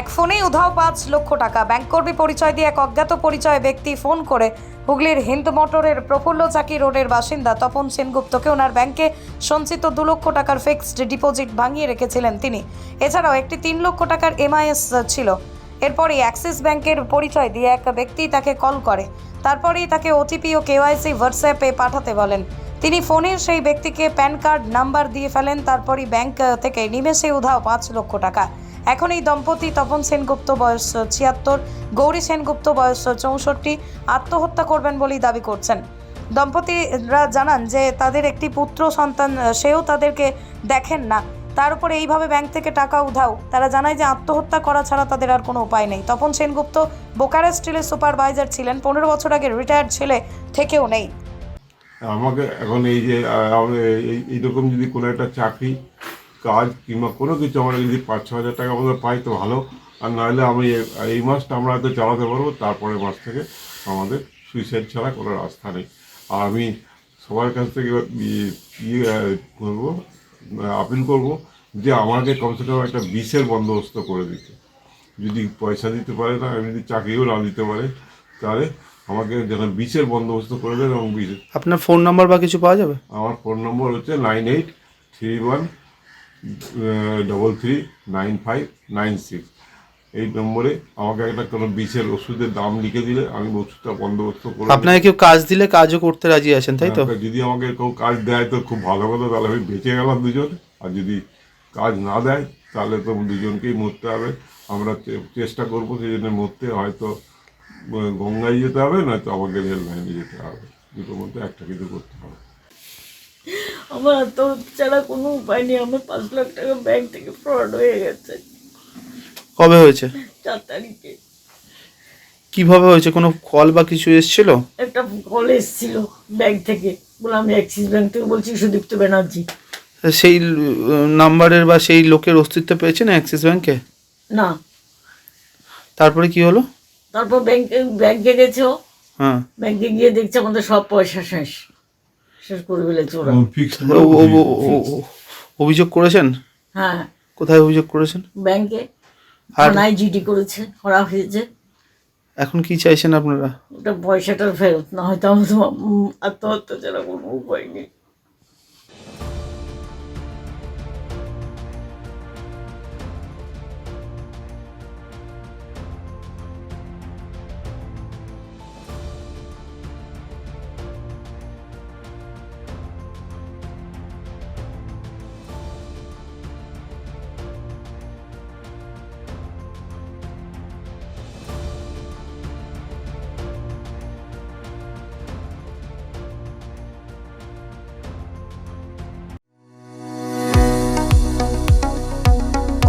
এক ফোনেই উধাও পাঁচ লক্ষ টাকা। ব্যাংক কর্মী পরিচয় দিয়ে এক অজ্ঞাত পরিচয় ব্যক্তি ফোন করে হুগলির হিন্দ মোটরের প্রফুল্ল চাকি রোডের বাসিন্দা তপন সেনগুপ্তকে ওনার ব্যাংকে সঞ্চিত দু লক্ষ টাকার ফিক্সড ডিপোজিট ভাঙিয়ে রেখেছিলেন তিনি। এছাড়াও একটি তিন লক্ষ টাকার এমআইএস ছিল। এরপরই অ্যাক্সিস ব্যাংকের পরিচয় দিয়ে এক ব্যক্তি তাকে কল করে। তারপরেই তাকে ওটিপি ও কেওয়াইসি হোয়াটসঅ্যাপে পাঠাতে বলেন। তিনি ফোনে সেই ব্যক্তিকে প্যান কার্ড নাম্বার দিয়ে ফেলেন। তারপরই ব্যাংক থেকে নিমেষে উধাও পাঁচ লক্ষ টাকা। এখন এই দম্পতি তপন সেনগুপ্ত, বয়স ছিয়াত্তর। গৌরী সেনগুপ্ত, বয়স চৌষট্টি। আত্মহত্যা করবেন বলেই দাবি করছেন। দম্পতিরা জানান যে তাদের একটি পুত্র সন্তান, সেও তাদেরকে দেখেন না। তার উপরে এইভাবে ব্যাংক থেকে টাকা উধাও। তারা জানায় যে আত্মহত্যা করা ছাড়া তাদের আর কোনো উপায় নেই। তপন সেনগুপ্ত বোকারা স্টিলের সুপারভাইজার ছিলেন। পনেরো বছর আগে রিটায়ার্ড ছেলে থেকেও নেই। আমাকে এখন এই যে এইরকম যদি কোনো একটা চাকরি কাজ কিংবা কোনো কিছু আমরা যদি পাঁচ ছ হাজার টাকা মতো পাই তো ভালো। আর নাহলে আমি এই মাসটা আমরা হয়তো চালাতে পারব তারপরে মাস থেকে আমাদের সুইসাইড ছাড়া কোনো রাস্তা নেই। আর আমি সবার কাছ থেকে ইয়ে করব আপিল করব যে আমাকে কমসে কম একটা বিষের বন্দোবস্ত করে দিতে। যদি পয়সা দিতে পারে না আমি যদি চাকরিও না দিতে পারে তাহলে আমাকে যেন বিষের বন্দোবস্ত করে দেন এবং বিষ আপনার ফোন নাম্বার বা কিছু পাওয়া যাবে? আমার ফোন নম্বর হচ্ছে nine eight three one double three nine five nine six এই নম্বরে আমাকে একটা কোনো বিষের ওষুধের দাম লিখে দিলে আমি ওষুধটা বন্দোবস্ত করে আপনাকে কেউ কাজ দিলে কাজও করতে রাজি আছেন তাই তো? আমাকে যদি আমাকে কেউ কাজ দেয় তো খুব ভালো কথা তাহলে আমি বেঁচে গেলাম দুজন। আর যদি কাজ না দেয় তাহলে তো দুজনকেই মরতে হবে। আমরা চেষ্টা করব সেই জন্য মরতে হয়তো গঙ্গায় যেতে হবে নয়তো আমাকে রেল লাইনে যেতে হবে। দুটোর মধ্যে একটা কিছু করতে হবে। আমার আত্মহত্যা ছাড়া কোনো উপায় নেই। আমার পাঁচ লাখ টাকা ব্যাংক থেকে ফ্রড হয়ে গেছে। কবে হয়েছে? চার তারিখে। কীভাবে হয়েছে? কোনো কল বা কিছু এসেছিল? একটা কল এসেছিল ব্যাংক থেকে। বলে আমি অ্যাক্সিস ব্যাংক থেকে বলছি সুদীপ্ত ব্যানার্জি। সেই নাম্বারের বা সেই লোকের অস্তিত্ব পেয়েছেন অ্যাক্সিস ব্যাংকে না। তারপরে কি হলো? তারপর ব্যাংকে ব্যাংকে গেছে হ্যাঁ। ব্যাংকে গিয়ে দেখছে আমাদের সব পয়সা শেষ। শেষ করে ফেলেছে ওরা। ফিক্সড ও- ও- ও- ও- ও- অভিযোগ করেছেন? হ্যাঁ। কোথায় অভিযোগ করেছেন? ব্যাংকে। আর থানায় জিডি করেছে করা হয়েছে। এখন কি চাইছেন আপনারা? ওটা পয়সাটা ফেরত না হয়তো আমি তো আত্মহত্যা ছাড়া কোনো উপায় নেই।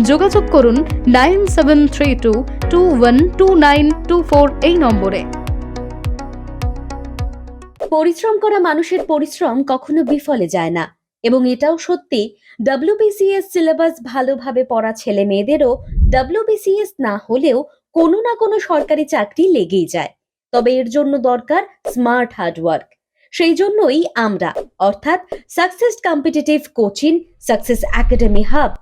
যোগাযোগ করুন nine seven three two two one two nine two four এই নম্বরে। পরিশ্রম করা মানুষের পরিশ্রম কখনো বিফলে যায় না এবং এটাও সত্যি ডব্লিউবিসিএস সিলেবাস ভালোভাবে পড়া ছেলে মেয়েদেরও ডব্লিউবিসিএস না হলেও কোনো না কোনো সরকারি চাকরি লেগেই যায়। তবে এর জন্য দরকার স্মার্ট হার্ডওয়ার্ক সেই জন্যই আমরা, অর্থাৎ success competitive coaching success academy hub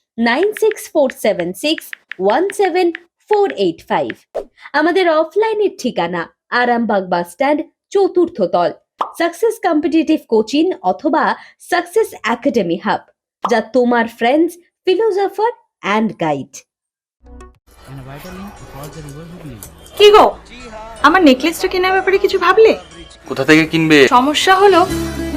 nine six four seven six one seven four eight five. আমাদের অফলাইনের ঠিকানা আরামবাগ বাস স্ট্যান্ড চতুর্থ তল। সাকসেস কম্পিটিটিভ কোচিং অথবা সাকসেস একাডেমি হাব যা তোমার ফ্রেন্ডস ফিলোজফার অ্যান্ড গাইড কি গো? আমার নেকলেসটা কেনার ব্যাপারে কিছু ভাবলে? কোথা থেকে কিনবে? সমস্যা হলো